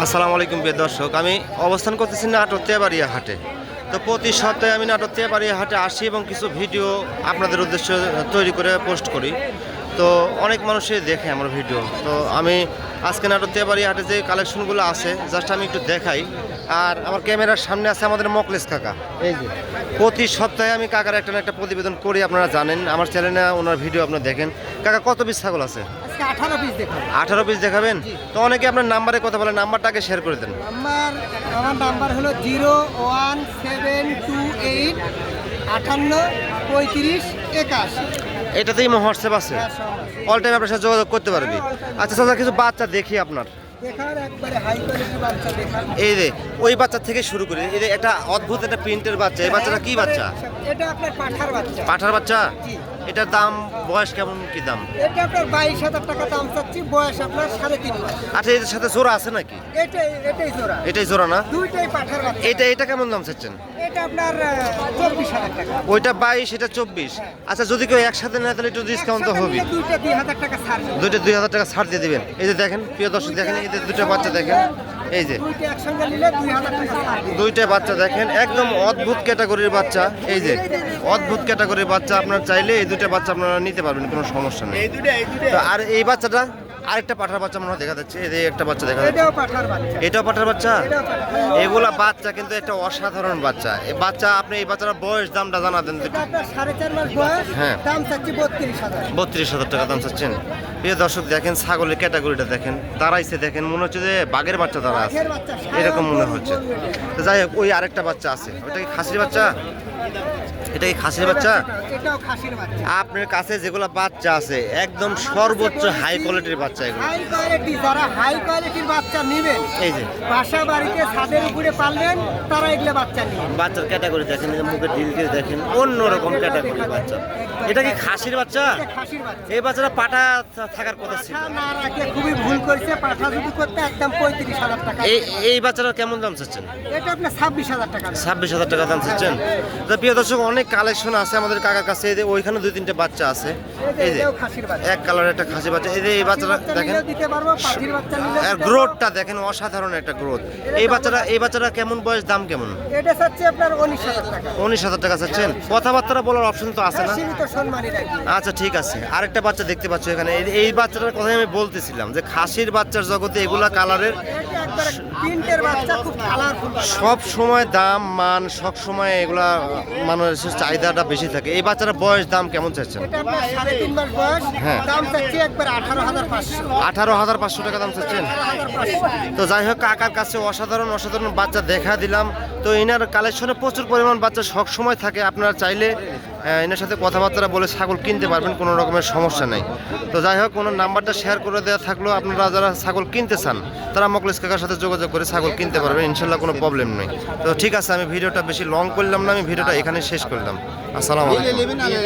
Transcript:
আসসালামু আলাইকুম প্রিয় দর্শক, আমি অবস্থান করতেছি নাটোর তেবাড়িয়া হাটে। তো প্রতি সপ্তাহে আমি নাটোর হাটে আসি এবং কিছু ভিডিও আপনাদের উদ্দেশ্যে তৈরি করে পোস্ট করি। তো অনেক মানুষই দেখে আমার ভিডিও। তো আমি আজকে নাটোর হাটে যে কালেকশনগুলো আছে জাস্ট আমি একটু দেখাই। আর আমার ক্যামেরার সামনে আছে আমাদের মকলেস কাকা। এই যে, প্রতি সপ্তাহে আমি কাকার একটা একটা প্রতিবেদন করি, আপনারা জানেন। আমার চ্যানেলে ওনার ভিডিও আপনারা দেখেন। কাকা কত পিস ছাগল আছে? আঠারো পিস দেখুন আঠারো পিস দেখাবেন? তো অনেকে আপনার নাম্বারে কথা বলেন নাম্বারটাকে শেয়ার করে দেন। আমার আমার নাম্বার হলো zero one seven two eight আটান্ন পঁয়ত্রিশ একাশি। এটাতেই হোয়াটসঅ্যাপ আছে। অল টাইম আপনার সাথে যোগাযোগ করতে পারবি। আচ্ছা চাচা কিছু বাচ্চা দেখি আপনার। এই যে ওই বাচ্চা থেকে শুরু করি এই একটা অদ্ভুত একটা প্রিন্টের বাচ্চা এই বাচ্চাটা কি বাচ্চা? এটা আপনার পাঠার বাচ্চা। পাঠার বাচ্চা। এটার দাম বয়স কেমন কি দাম? এটা আপনার বাইশ হাজার টাকা দাম চাচ্ছি বয়স আপনার সাড়ে তিন মাস আচ্ছা এটার সাথে জোড়া আছে নাকি? এটাই এটাই জোড়া। এটাই জোড়া না? দুইটাই পাঠার বাচ্চা। এটা এটা কেমন দাম চাচ্ছেন? এটা আপনার চব্বিশ হাজার টাকা। ওইটা বাইশ এটা চব্বিশ। আচ্ছা যদি কেউ একসাথে নেয় তাহলে একটু ডিসকাউন্ট তো হবে দুইটা দুই হাজার টাকা ছাড় দুইটা দুই হাজার টাকা ছাড় দিয়ে দিবেন। এই যে দেখেন প্রিয় দর্শক দেখেন এই যে দুটো বাচ্চা দেখেন। এই যে। দুইটা বাচ্চা দেখেন একদম অদ্ভুত ক্যাটাগরির বাচ্চা। এই যে অদ্ভুত ক্যাটাগরির বাচ্চা আপনার চাইলে এই দুইটা বাচ্চা আপনারা নিতে পারবেন কোনো সমস্যা নেই। তো আর এই বাচ্চাটা? আরেকটা পাঠার বাচ্চা মনে হয় দেখা যাচ্ছে। যে একটা বাচ্চা দেখা যাচ্ছে। এটাও পাঠার বাচ্চা। এগুলা বাচ্চা কিন্তু একটা অসাধারণ বাচ্চা। এই বাচ্চা আপনি এই বাচ্চাটার বয়স দামটা জানা দেন হ্যাঁ। বত্রিশ হাজার। টাকা দাম চাচ্ছেন। প্রিয় দর্শক দেখেন ছাগলের ক্যাটাগরিটা দেখেন। দাঁড়াইছে দেখেন মনে হচ্ছে যে বাঘের বাচ্চা দাঁড়া আছে। এরকম মনে হচ্ছে। তো যাই হোক ওই আরেকটা বাচ্চা আছে। ওটা কি খাসির বাচ্চা? এটা কি খাসির বাচ্চা? খাসির বাচ্চা। আপনার কাছে যেগুলো বাচ্চা আছে একদম সর্বোচ্চ হাই কোয়ালিটির বাচ্চা। এগুলো। হাই কোয়ালিটি যারা হাই কোয়ালিটির বাচ্চা নেবেন এই যে। বাসা বাড়িতে ছাদের উপরে পারলেন তারা এগুলো বাচ্চা বাচ্চার ক্যাটাগরি দেখেন এই যে মুখের ডিলকে দেখেন অন্যরকম ক্যাটাগরির বাচ্চা। এটা কি খাসির বাচ্চা? খাসির বাচ্চা? এই বাচ্চাটা পাটা থাকার কথা ছিল। না রাখে খুবই ভুল করছে পাঠা যদি করতে একদম পঁয়ত্রিশ হাজার টাকা। এই এই বাচ্চাটা কেমন দাম চাচ্ছেন? এটা আপনার ছাব্বিশ হাজার টাকা ছাব্বিশ হাজার টাকা দাম চাচ্ছেন? তো প্রিয় দর্শক অনেক কালেকশন আছে আমাদের কাকার কাছে। ওইখানে দুই তিনটে বাচ্চা আছে। এই যে এক কালারের একটা খাসি বাচ্চা। এই যে এই বাচ্চাটা বাচ্চা নিলেও দিতে পারব পাখির বাচ্চা নিলে আর গ্রোথটা দেখেন অসাধারণ একটা গ্রোথ। এই বাচ্চাটা এই বাচ্চাটা কেমন বয়স দাম কেমন? এটা চাচ্ছি আপনার উনিশ হাজার টাকা। উনিশ হাজার টাকা চাচ্ছেন? কথাবার্তা বলার অপশন তো আছে না? রাখি। আচ্ছা ঠিক আছে। আরেকটা বাচ্চা দেখতে পাচ্ছ এখানে। এই- বাচ্চাটার কথাই আমি বলতেছিলাম যে খাসির বাচ্চার জগতে এগুলা কালারের সব সময় দাম মান সব সময় এগুলা মানুষের চাহিদাটা বেশি থাকে। এই বাচ্চাটার বয়স দাম কেমন চাচ্ছেন? হ্যাঁ। দাম চাচ্ছি একবার আঠারো হাজার পাঁচশো। আঠারো হাজার পাঁচশো টাকা দাম চাচ্ছেন। তো যাই হোক, কাকার কাছে অসাধারণ অসাধারণ বাচ্চা দেখা দিলাম। তো এনার কালেকশনে প্রচুর পরিমাণ বাচ্চা সব সময় থাকে। আপনারা চাইলে এনার সাথে কথাবার্তা বলে ছাগল কিনতে পারবেন, কোনো রকমের সমস্যা নেই। তো যাই হোক, ওনার নাম্বারটা শেয়ার করে দেওয়া থাকলেও আপনারা যারা ছাগল কিনতে চান, তারা মকলেশ কাকার সাথে যোগাযোগ করে ছাগল কিনতে পারবেন। ইনশাল্লাহ কোনো প্রবলেম নেই। তো ঠিক আছে, আমি ভিডিওটা বেশি লং করলাম না, আমি ভিডিওটা এখানে শেষ করলাম। আসসালামু আলাইকুম।